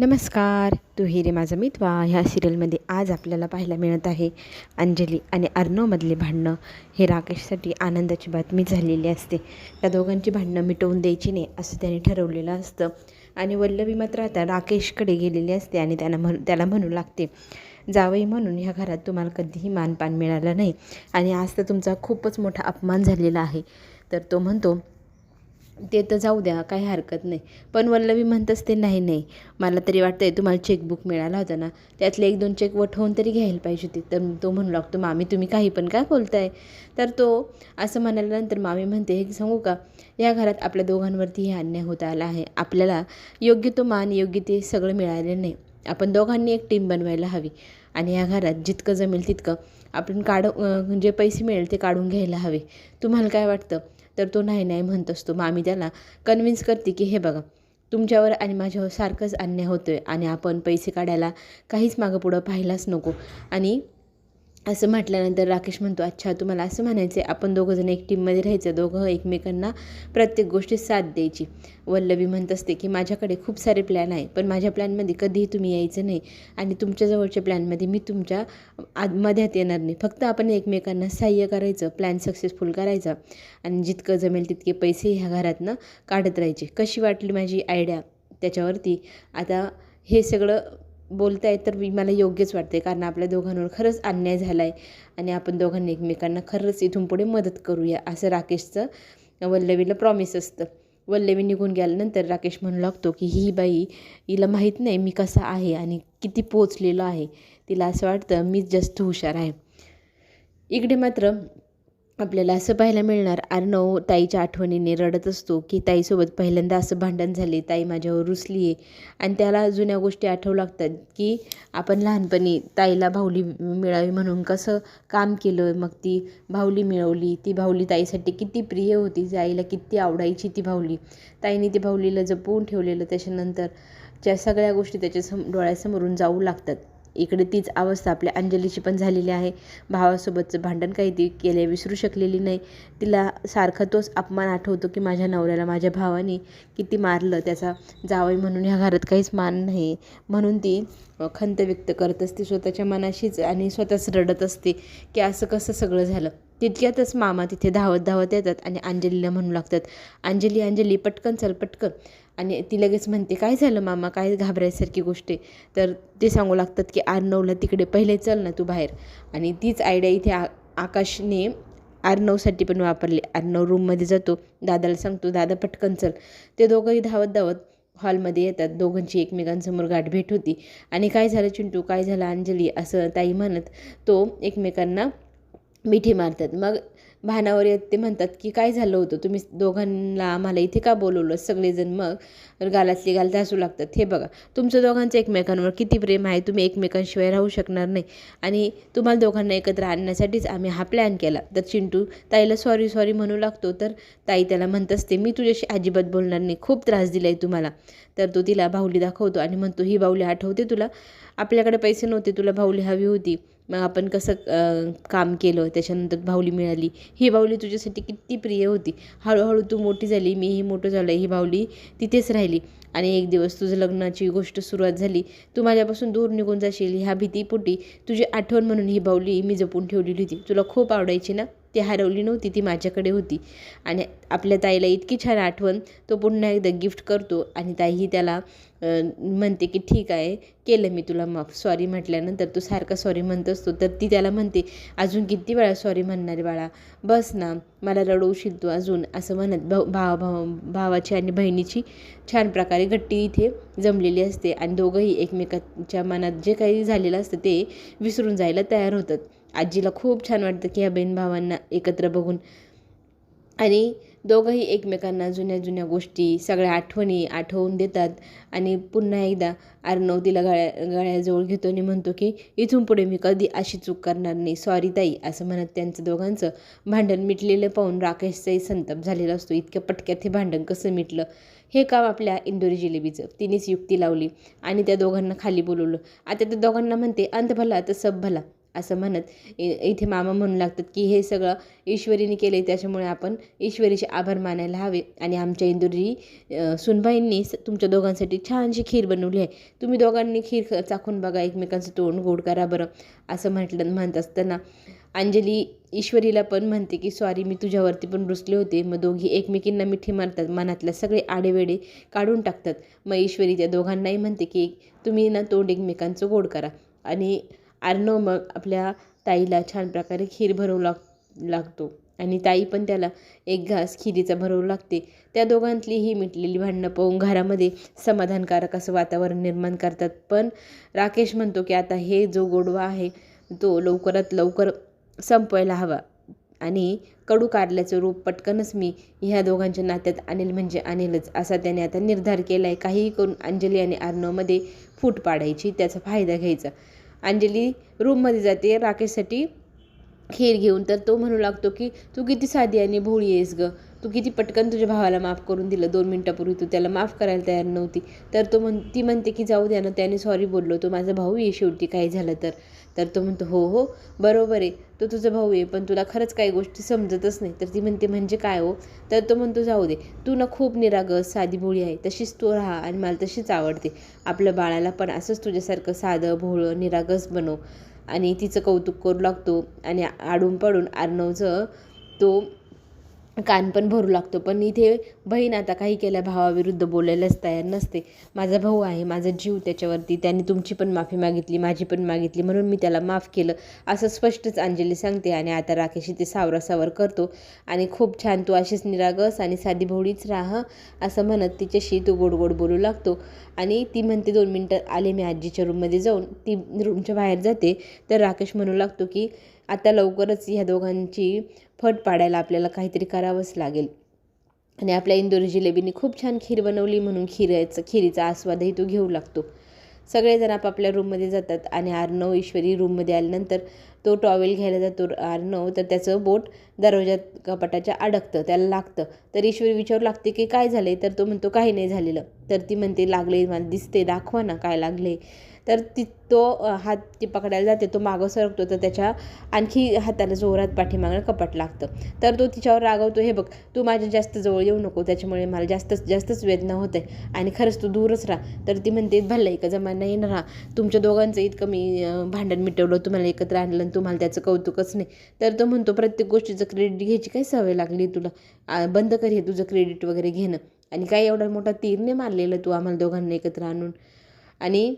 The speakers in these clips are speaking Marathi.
नमस्कार तू हिरे माझा मितवा. ह्या सिरियलमध्ये आज आपल्याला पाहायला मिळत आहे अंजली आणि अर्णवमधले भांडणं. हे राकेशसाठी आनंदाची बातमी झालेली असते. त्या दोघांची भांडणं मिटवून द्यायची नाही असं त्याने ठरवलेलं असतं. आणि वल्लवी मात्र आता राकेशकडे गेलेली असते आणि त्यांना म्हण त्याला म्हणू लागते जावई म्हणून ह्या घरात तुम्हाला कधीही मानपान मिळालं नाही. आणि आज तर तुमचा खूपच मोठा अपमान झालेला आहे. तर तो म्हणतो ते तर जाऊ द्या काही हरकत नाही. पण वल्लवी म्हणत असते नाही नाही मला तरी वाटतं आहे तुम्हाला चेकबुक मिळाला होता ना. त्यातले एक दोन चेक वठवून तरी घ्यायला पाहिजे होते. तर तो म्हणू लागतो मामी तुम्ही काही पण काय बोलताय? तर तो असं म्हणाल्यानंतर मामी म्हणते हे सांगू का? या घरात आपल्या दोघांवरती हे अन्याय होत आला आहे. आपल्याला योग्य तो मान योग्य ते सगळं मिळाले नाही. आपण दोघांनी एक टीम बनवायला हवी. आणि या घरात जितकं जमेल तितकं आपण काढू जे पैसे मिळेल ते काढून घ्यायला हवे. तुम्हाला काय वाटतं? तर तो नाही नाही म्हणत असतो. मग आम्ही त्याला कन्व्हिन्स करते की हे बघा तुमच्यावर आणि माझ्यावर सारखंच अन्याय होतो आहे आणि आपण पैसे काढायला काहीच मागं पुढं पाहिलाच नको. आणि असं म्हटल्यानंतर राकेश म्हणतो अच्छा तुम्हाला असं म्हणायचं आहे आपण दोघंजण एक टीममध्ये राहायचं दोघं एकमेकांना प्रत्येक गोष्टीत साथ द्यायची. वल्लवी म्हणत असते की माझ्याकडे खूप सारे प्लॅन आहे पण माझ्या प्लॅनमध्ये कधीही तुम्ही यायचं नाही आणि तुमच्या जवळच्या प्लॅनमध्ये मी तुमच्या आद मध्यात येणार नाही. फक्त आपण एकमेकांना सहाय्य करायचं प्लॅन सक्सेसफुल करायचा आणि जितकं जमेल तितके पैसे ह्या घरातनं काढत राहायचे. कशी वाटली माझी आयडिया त्याच्यावरती आता हे सगळं बोलताय तर मी मला योग्यच वाटते कारण आपल्या दोघांवर खरंच अन्याय झाला आहे आणि आपण दोघांनी एकमेकांना खरंच इथून पुढे मदत करूया असं राकेशचं वल्लवीला प्रॉमिस असतं. वल्लवी निघून गेल्यानंतर राकेश म्हणू लागतो की ही बाई हिला माहीत नाही मी कसा आहे आणि किती पोचलेलो आहे. तिला असं वाटतं मीच जास्त हुशार आहे. इकडे मात्र आपल्याला असं पाहायला मिळणार अर्णव ताईच्या आठवणीने रडत असतो की ताईसोबत पहिल्यांदा असं भांडण झाले ताई माझ्यावर रुसली आहे आणि त्याला जुन्या गोष्टी आठवू लागतात की आपण लहानपणी ताईला भाऊली मिळावी म्हणून कसं काम केलं मग ती भाऊली मिळवली ती भावली ताईसाठी किती प्रिय होती आईला किती आवडायची ती भावली ताईने ती भावलीला जपवून ठेवलेलं त्याच्यानंतर ज्या सगळ्या गोष्टी त्याच्या सम डोळ्यासमोरून जाऊ लागतात. इकडे तीच अवस्था आपल्या अंजलीची पण झालेली आहे. भावासोबतचं भांडण काही ती केले विसरू शकलेली नाही. तिला सारखा तोच अपमान आठवतो की माझ्या नवऱ्याला माझ्या भावाने किती मारलं. त्याचा जावई म्हणून ह्या घरात काहीच मान नाही. म्हणून ती खंत व्यक्त करत असते. स्वतःच्या मनाशीच आणि स्वतःच रडत असते की असं कसं सगळं झालं. तितक्यातच मामा तिथे धावत धावत येतात आणि अंजलीला म्हणू लागतात अंजली अंजली पटकन चल पटकन. आणि ती लगेच म्हणते काय झालं मामा? काय घाबरायसारखी गोष्ट आहे? तर ते सांगू लागतात की आर्नवला तिकडे पहिले चल ना तू बाहेर. आणि तीच आयडिया इथे आ आकाशने आर्नवसाठी पण वापरली. आर्नव रूममध्ये जातो दादाला सांगतो दादा पटकन चल. ते दोघंही धावत धावत हॉलमध्ये येतात. दोघांची एकमेकांसमोर गाठ भेट होती. आणि काय झालं चिंटू? काय झालं अंजली? असं ताई म्हणत तो एकमेकांना मिठी मारतात. मग भानावर येत ते म्हणतात की काय झालं होतं? तुम्ही दोघांना आम्हाला इथे का बोलवलं? सगळेजण मग गालातली गाल हसू लागतात. हे बघा तुमचं दोघांचं एकमेकांवर किती प्रेम आहे तुम्ही एकमेकांशिवाय राहू शकणार नाही. आणि तुम्हाला दोघांना एकत्र आणण्यासाठीच आम्ही हा प्लॅन केला. तर चिंटू ताईला सॉरी सॉरी म्हणू लागतो. तर ताई त्याला म्हणत असते मी तुझ्याशी अजिबात बोलणार नाही. खूप त्रास दिला आहे तुम्हाला. तर तो तिला बाहुली दाखवतो आणि म्हणतो ही बाहुली आठवते तुला? आपल्याकडे पैसे नव्हते तुला बाहुली हवी होती. मग आपण कसं काम केलं त्याच्यानंतर बाहुली मिळाली. ही बाहुली तुझ्यासाठी किती प्रिय होती. हळूहळू तू मोठी झाली मीही मोठं झालं ही बाहुली तिथेच राहिली. आणि एक दिवस तुझं लग्नाची गोष्ट सुरुवात झाली. तू माझ्यापासून दूर निघून जाशील ह्या भीतीपोटी. तुझी आठवण म्हणून ही बाहुली मी जपून ठेवलेली होती. तुला खूप आवडायची ना? ती हरवली नव्हती ती माझ्याकडे होती. आणि आपल्या ताईला इतकी छान आठवण तो पुन्हा एकदा गिफ्ट करतो आणि ताईही त्याला म्हणते की ठीक आहे केलं मी तुला माफ. सॉरी म्हटल्यानंतर तो सारखा सॉरी म्हणत असतो. तर ती त्याला म्हणते अजून किती वेळा सॉरी म्हणणारे बाळा? बस ना मला रडवशील तू अजून असं म्हणत भाऊ भावा भाव भावाची आणि बहिणीची छान प्रकारे गट्टी इथे जमलेली असते. आणि दोघंही एकमेकांच्या मनात जे काही झालेलं असतं ते विसरून जायला तयार होतात. आजीला खूप छान वाटतं की ह्या बहीण भावांना एकत्र बघून. आणि दोघंही एकमेकांना जुन्या जुन्या गोष्टी सगळ्या आठवणी आठवून देतात. आणि पुन्हा एकदा अर्णव तिला गळ्या गळ्याजवळ घेतो आणि म्हणतो की इथून पुढे मी कधी अशी चूक करणार नाही. सॉरी ताई असं म्हणत त्यांचं दोघांचं भांडण मिटलेलं पाहून राकेशचाही संताप झालेला असतो. इतक्या पटक्यात हे भांडण कसं मिटलं? हे काम आपल्या इंदोरी जिलेबीचं. तिनेच युक्ती लावली आणि त्या दोघांना खाली बोलवलं. आता त्या दोघांना म्हणते अंत भला तर सब भला. असं म्हणत. इ इथे मामा म्हणू लागतात की हे सगळं ईश्वरीने केले त्याच्यामुळे आपण ईश्वरीचे आभार मानायला हवे. आणि आमच्या इंदुरी सुनबाईंनी स तुमच्या दोघांसाठी छानशी खीर बनवली आहे. तुम्ही दोघांनी खीर ख चाखून बघा एकमेकांचं तोंड गोड करा बरं असं म्हटलं म्हणत असताना. अंजली ईश्वरीला पण म्हणते की सॉरी मी तुझ्यावरती पण रुसले होते. मग दोघी एकमेकींना मिठी मारतात मनातल्या सगळे आडेवेडे काढून टाकतात. मग ईश्वरी त्या दोघांनाही म्हणते की तुम्ही ना तोंड एकमेकांचं गोड करा. आणि अर्णव मग आपल्या ताईला छान प्रकारे खीर भरवू लाग लागतो. आणि ताई पण त्याला एक घास खिरीचा भरवू लागते. त्या दोघांतली ही मिटलेली भांडणं पाहून घरामध्ये समाधानकारक असं वातावरण निर्माण करतात. पण राकेश म्हणतो की आता हे जो गोडवा आहे तो लवकरात लवकर संपवायला हवा. आणि कडू कारल्याचं रूप पटकनच मी ह्या दोघांच्या नात्यात आणेल म्हणजे आणेलच असा त्याने आता निर्धार केला आहे काहीही करून अंजली आणि अर्णवमध्ये फूट पाडायची त्याचा फायदा घ्यायचा. अंजली रूममध्ये जाते राकेशसाठी खीर घेऊन. तर तो म्हणू लागतो की तू किती साधी आणि भोळी आहेस गं. तू किती पटकन तुझ्या भावाला माफ करून दिलं. दोन मिनटापूर्वी तू त्याला माफ करायला तयार नव्हती. तर तो म्हण ती म्हणते की जाऊ द्या ना त्याने सॉरी बोललो. तो माझा भाऊ आहे शेवटी. काही झालं तर. तर तो म्हणतो हो हो बरोबर आहे. तो तुझा भाऊ आहे पण तुला खरंच काही गोष्टी समजतच नाही. तर ती म्हणते म्हणजे काय हो? तर तो म्हणतो जाऊ दे. तू ना खूप निरागस साधी भोळी आहे. तशीच तू राहा आणि मला तशीच आवडते. आपल्या बाळाला पण असंच तुझ्यासारखं साधं भोळं निरागस बनव. आणि तिचं कौतुक करू लागतो आणि आडून पडून अर्णवचं तो कान पण भरू लागतो. पण इथे बहीण आता काही केल्या भावाविरुद्ध बोलायलाच तयार नसते. माझा भाऊ आहे माझा जीव त्याच्यावरती त्याने तुमची पण माफी मागितली माझी पण मागितली म्हणून मी त्याला माफ केलं असं स्पष्टच अंजली सांगते आणि आता राकेश ते सावरासावर करतो. आणि खूप छान तू अशीच निरागस आणि साधी भोळीच राहा असं म्हणत तिच्याशी तो गोड गोड बोलू लागतो. आणि ती म्हणते दोन मिनटं आले मी आजीच्या रूममध्ये जाऊन. ती रूमच्या बाहेर जाते. तर राकेश म्हणू लागतो की आता लवकरच ह्या दोघांची फट पाडायला आपल्याला काहीतरी करावंच लागेल. आणि आपल्या इंदोर जिलेबीने खूप छान खीर बनवली म्हणून खिरायचं खिरीचा आस्वादही तो घेऊ लागतो. सगळेजण आपापल्या रूममध्ये जातात आणि आर्नव ईश्वरी रूममध्ये आल्यानंतर तो टॉवेल घ्यायला जातो. आर्नव तर त्याचं बोट दरवाजात कपाटाच्या अडकतं त्याला लागतं. तर ईश्वरी विचारू लागते की काय झालं तर तो म्हणतो काही नाही झालेलं. तर ती म्हणते लागले मला दिसते दाखवा ना काय लागले. तर ती तो हात ती पकडायला जाते तो मागं सरकतो तर त्याच्या आणखी हाताला जोरात पाठीमागं कपाट लागतं. तर तो तिच्यावर रागवतो हे बघ तू माझ्या जास्त जवळ येऊ नको त्याच्यामुळे मला जास्तच जास्तच वेदना होत आहे आणि खरंच तू दूरच राहा. तर ती म्हणते भल्ला का जमाना येणार राहा तुमच्या दोघांचं इतकं मी भांडण मिटवलं तुम्हाला एकत्र आणलं आणि तुम्हाला त्याचं कौतुकच नाही. तर तो म्हणतो प्रत्येक गोष्टीचं क्रेडिट घ्यायची काय सवय लागली तुला? बंद कर हे तुझं क्रेडिट वगैरे घेणं. आणि काय एवढा मोठा तीरने मारलेलं तू आम्हाला दोघांना एकत्र आणून. आणि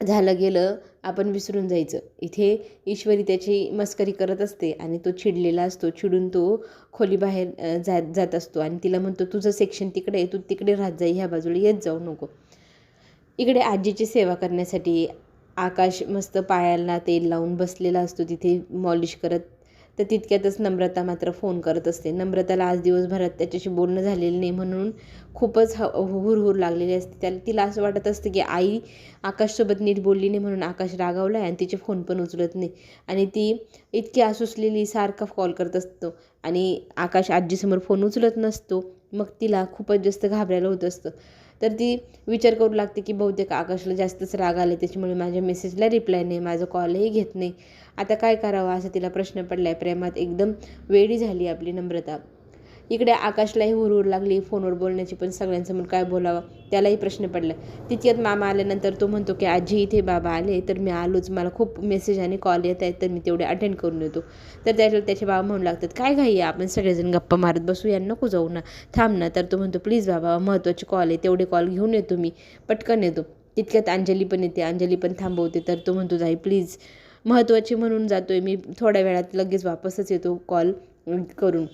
झालं गेलं आपण विसरून जायचं. इथे ईश्वरी त्याची मस्करी करत असते आणि तो चिडलेला असतो चिडून तो खोलीबाहेर जात जात असतो आणि तिला म्हणतो तुझं सेक्शन तिकडे आहे तू तिकडे राहत जाई ह्या बाजूला येत जाऊ नको. इकडे आजीची सेवा करण्यासाठी आकाश मस्त पायाला तेल लावून बसलेला असतो तिथे मॉलिश करत तर तितक्यातच नम्रता मात्र फोन करत असते. नम्रताला आज दिवसभरात त्याच्याशी बोलणं झालेलं नाही म्हणून खूपच ह हुरहुर लागलेली असते. त्याला तिला असं वाटत असतं की आई आकाशसोबत नीट बोलली नाही म्हणून आकाश रागावला आहे आणि तिचे फोन पण उचलत नाही. आणि ती इतकी आसुसलेली सारखा कॉल करत असतो आणि आकाश आजीसमोर फोन उचलत नसतो. मग तिला खूपच जास्त घाबरायला होत असतं. तर ती विचार करू लागते की बहुतेक आकाशला जास्तच राग आले त्याच्यामुळे माझ्या मेसेजला रिप्लाय नाही माझं कॉलही घेत नाही. आता काय करावं? असा तिला प्रश्न पडला आहे प्रेमात एकदम वेळी झाली आपली नम्रता. इकडे आकाशलाही हुरहुर लागली फोनवर बोलण्याची पण सगळ्यांसमोर काय बोलावं त्यालाही प्रश्न पडला. तितक्यात मामा आल्यानंतर तो म्हणतो की आजी इथे बाबा आले तर मी आलोच. मला खूप मेसेज आणि कॉल येत आहेत तर मी तेवढे अटेंड करून येतो. तर त्याच्या त्याचे बाबा म्हणू लागतात काय घाई आपण सगळेजण गप्पा मारत बसू या नको जाऊ ना थांब ना. तर तो म्हणतो प्लीज बाबा महत्त्वाचे कॉल आहे तेवढे कॉल घेऊन येतो मी पटकन येतो. तितक्यात अंजली पण येते अंजली पण थांबवते तर तो म्हणतो जाई प्लीज महत्त्वाची म्हणून जातो आहे मी थोड्या वेळात लगेच वापसच येतो कॉल करून.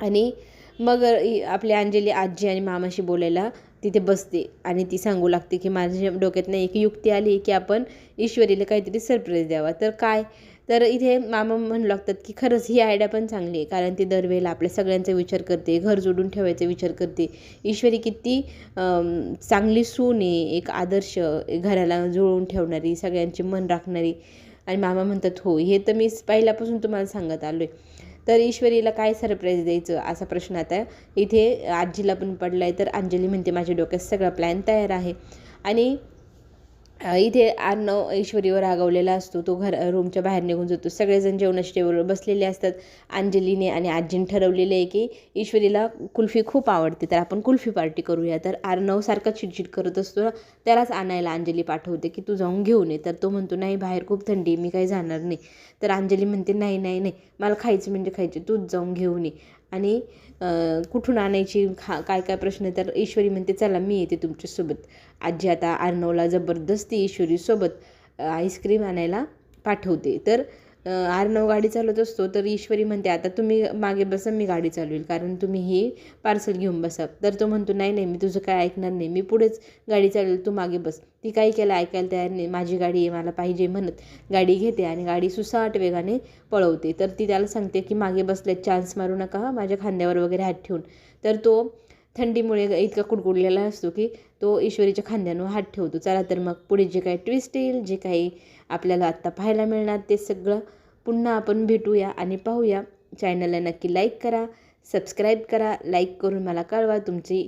आणि मग आपल्या अंजली आजी आणि मामाशी बोलायला तिथे बसते आणि ती सांगू लागते की माझ्या डोक्यात नाही एक युक्ती आली की आपण ईश्वरीला काहीतरी सरप्राईज द्यावा. तर काय? तर इथे मामा म्हणू लागतात की खरंच ही आयडिया पण चांगली आहे. कारण ती दरवेळेला आपल्या सगळ्यांचा विचार करते घर जोडून ठेवायचा विचार करते. ईश्वरी किती चांगली सून आहे एक आदर्श घराला जुळवून ठेवणारी सगळ्यांचे मन राखणारी. आणि मामा म्हणतात हो हे तर मी पहिल्यापासून तुम्हाला सांगत आलो आहे तर ईश्वरीला काय सरप्राईज द्यायचं असा प्रश्न आता इथे आजीला पण पडला आहे तर अंजली म्हणते माझ्या डोक्यात सगळा प्लॅन तयार आहे. आणि इथे अर्णव ईश्वरीवर रागवलेला असतो. तो घर रूमच्या बाहेर निघून जातो. सगळेजण जेवणाच्या टेबलवर बसलेले असतात. अंजलीने आणि आजीने ठरवलेले आहे की ईश्वरीला कुल्फी खूप आवडते. तर आपण कुल्फी पार्टी करूया. तर अर्णव सारखा चिडचिड करत असतो. ना त्यालाच आणायला अंजली पाठवते की तू जाऊन घेऊन ये. तर तो म्हणतो नाही बाहेर खूप थंडी आहे. मी काही जाणार नाही. तर अंजली म्हणते नाही नाही नाही. मला खायचं म्हणजे खायचे. तूच जाऊन घेऊन ये. आणि कुठून आणायची खा काय काय प्रश्न तर ईश्वरी म्हणते चला मी येते तुमच्यासोबत. आजी आता अर्णवला जबरदस्ती ईश्वरीसोबत आईस्क्रीम आणायला पाठवते. तर आर्नव गाडी चालवत असतो तर ईश्वरी म्हणते आता तुम्ही मागे बसा मी गाडी चालवेल कारण तुम्ही ही पार्सल घेऊन बसा. तर तो म्हणतो नाही नाही मी तुझं काय ऐकणार नाही मी पुढेच गाडी चालवेल तू मागे बस. ती काही केलं ऐकायला तयार नाही माझी गाडी आहे मला पाहिजे म्हणत गाडी घेते आणि गाडी सुसाट वेगाने पळवते. तर ती त्याला सांगते की मागे बसल्यात चान्स मारू नका माझ्या खांद्यावर वगैरे हात ठेवून. तर तो थंडीमुळे इतका कुडकुडलेला असतो की तो ईश्वरीच्या खांद्यावर हात ठेवतो. चला तर मग पुढे जे काही ट्विस्ट येईल जे काही आपल्याला आत्ता पाहायला मिळणार ते सगळं पुन्हा आपण भेटूया आणि पाहूया. चॅनलला नक्की लाईक करा सबस्क्राईब करा लाईक करून मला कळवा तुमची